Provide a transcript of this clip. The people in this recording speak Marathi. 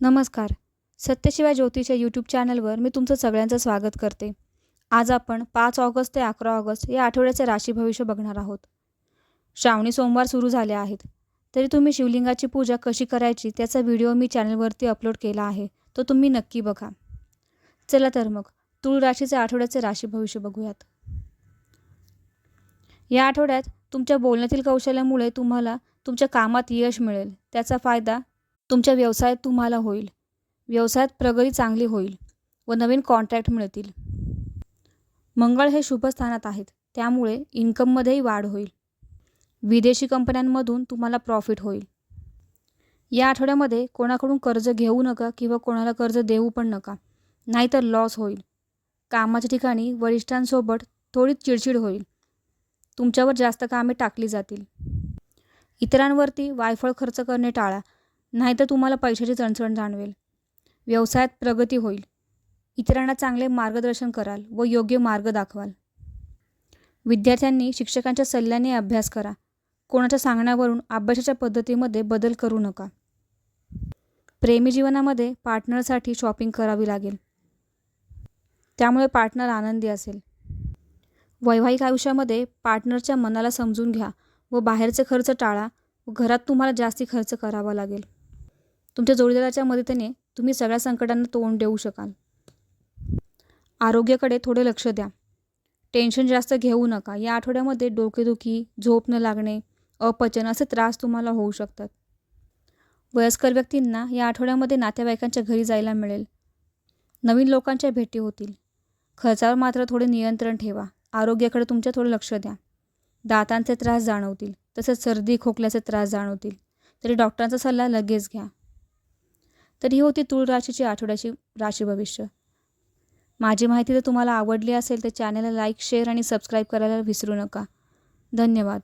नमस्कार. सत्यशिवाय ज्योतिष या यूट्यूब चॅनलवर मी तुमचं सगळ्यांचं स्वागत करते. आज आपण पाच ऑगस्ट ते अकरा ऑगस्ट या आठवड्याचे राशी भविष्य बघणार आहोत. श्रावणी सोमवार सुरू झाले आहेत. तरी तुम्ही शिवलिंगाची पूजा कशी करायची त्याचा व्हिडिओ मी चॅनलवरती अपलोड केला आहे तो तुम्ही नक्की बघा. चला तर मग तुळ राशीचे आठवड्याचे राशी भविष्य बघूयात. या आठवड्यात तुमच्या बोलण्यातील कौशल्यामुळे तुम्हाला तुमच्या कामात यश मिळेल. त्याचा फायदा तुमच्या व्यवसायात तुम्हाला होईल. व्यवसायात प्रगती चांगली होईल व नवीन कॉन्ट्रॅक्ट मिळतील. मंगळ हे शुभस्थानात आहेत. त्यामुळे इन्कममध्येही वाढ होईल. विदेशी कंपन्यांमधून तुम्हाला प्रॉफिट होईल. या आठवड्यामध्ये कोणाकडून कर्ज घेऊ नका किंवा कोणाला कर्ज देऊ पण नका. नाहीतर लॉस होईल. कामाच्या ठिकाणी वरिष्ठांसोबत थोडी चिडचिड होईल. तुमच्यावर जास्त कामे टाकली जातील. इतरांवरती वायफळ खर्च करणे टाळा. नाहीतर तुम्हाला पैशाची चणचण जाणवेल. व्यवसायात प्रगती होईल. इतरांना चांगले मार्गदर्शन कराल व योग्य मार्ग दाखवाल. विद्यार्थ्यांनी शिक्षकांच्या सल्ल्याने अभ्यास करा. कोणाच्या सांगण्यावरून अभ्यासाच्या पद्धतीमध्ये बदल करू नका. प्रेमी जीवनामध्ये पार्टनरसाठी शॉपिंग करावी लागेल. त्यामुळे पार्टनर आनंदी असेल. वैवाहिक आयुष्यामध्ये पार्टनरच्या मनाला समजून घ्या व बाहेरचे खर्च टाळा व घरात तुम्हाला जास्ती खर्च करावा लागेल. तुमच्या जोडीदाराच्या मदतीने तुम्ही सगळ्या संकटांना तोंड देऊ शकाल. आरोग्याकडे थोडे लक्ष द्या. टेन्शन जास्त घेऊ नका. या आठवड्यामध्ये डोकेदुखी झोप न लागणे अपचन असे त्रास तुम्हाला होऊ शकतात. वयस्कर व्यक्तींना या आठवड्यामध्ये नातेवाईकांच्या घरी जायला मिळेल. नवीन लोकांच्या भेटी होतील. खर्चावर मात्र थोडे नियंत्रण ठेवा. आरोग्याकडे तुमच्या थोडं लक्ष द्या. दातांचे त्रास जाणवतील तसेच सर्दी खोकल्याचे त्रास जाणवतील. तरी डॉक्टरांचा सल्ला लगेच घ्या. तर ही होती तुळ राशीची आठवड्याची राशी भविष्य. माझी माहिती जर तुम्हाला आवडली असेल तर चॅनलला लाईक शेअर आणि सबस्क्राईब करायला विसरू नका. धन्यवाद.